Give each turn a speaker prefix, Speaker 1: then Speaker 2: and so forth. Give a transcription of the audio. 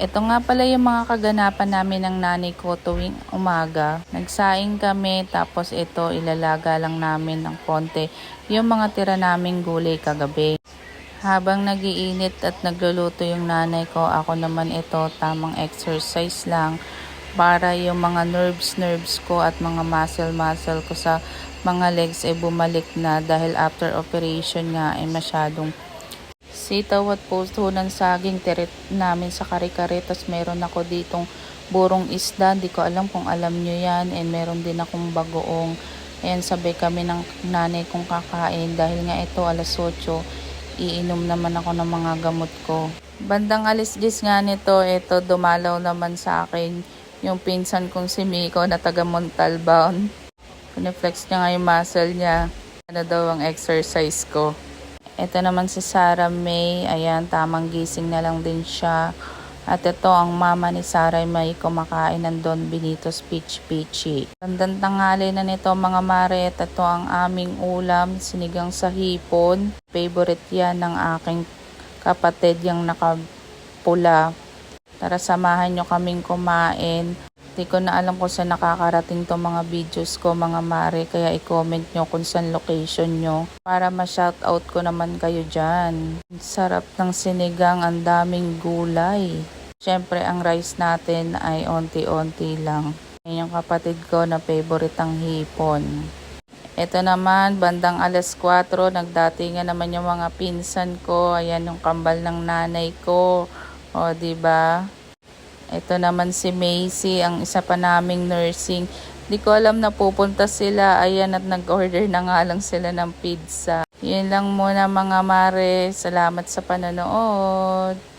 Speaker 1: Ito nga pala yung mga kaganapan namin ng nanay ko tuwing umaga. Nagsaing kami tapos ito ilalaga lang namin ng konti yung mga tira naming gulay kagabi. Habang nagiinit at nagluluto yung nanay ko, ako naman ito tamang exercise lang para yung mga nerves nerves ko at mga muscle muscle ko sa mga legs ay bumalik na dahil after operation nga ay masyadong sitaw at puso ng saging tirit namin sa kare-kare. Tapos meron ako ditong burong isda. Hindi ko alam kung alam nyo yan. And meron din akong bagoong. Ayan, sabay kami ng nanay kong kakain. Dahil nga ito alas 8, iinom naman ako ng mga gamot ko. Bandang alis 10 nga nito, ito dumalaw naman sa akin yung pinsan kong si Miko na taga Montalban. Pineflex niya nga yung muscle niya. Ano daw ang exercise ko. Ito naman si Sarah May. Ayan, tamang gising na lang din siya. At ito, ang mama ni Sarah ay may kumakain ng Don Benito's Peach Peachy. Bandang tanghali na nito mga mare. Ito ang aming ulam, sinigang sa hipon. Favorite yan ng aking kapatid, yung nakapula. Tara, samahan nyo kaming kumain. Di ko na alam kung saan nakakarating to mga videos ko mga mare. Kaya i-comment nyo kung saan location nyo. Para ma-shoutout ko naman kayo dyan. Sarap ng sinigang, ang daming gulay. Siyempre, ang rice natin ay onti-onti lang. Yan yung kapatid ko na favorite ang hipon. Ito naman, bandang alas 4, nagdatingan naman yung mga pinsan ko. Ayan yung kambal ng nanay ko. O, ba? Ito naman si Macy, ang isa pa naming nursing. Di ko alam na pupunta sila. Ayan at nag-order na nga lang sila ng pizza. Yun lang muna mga mare. Salamat sa panonood.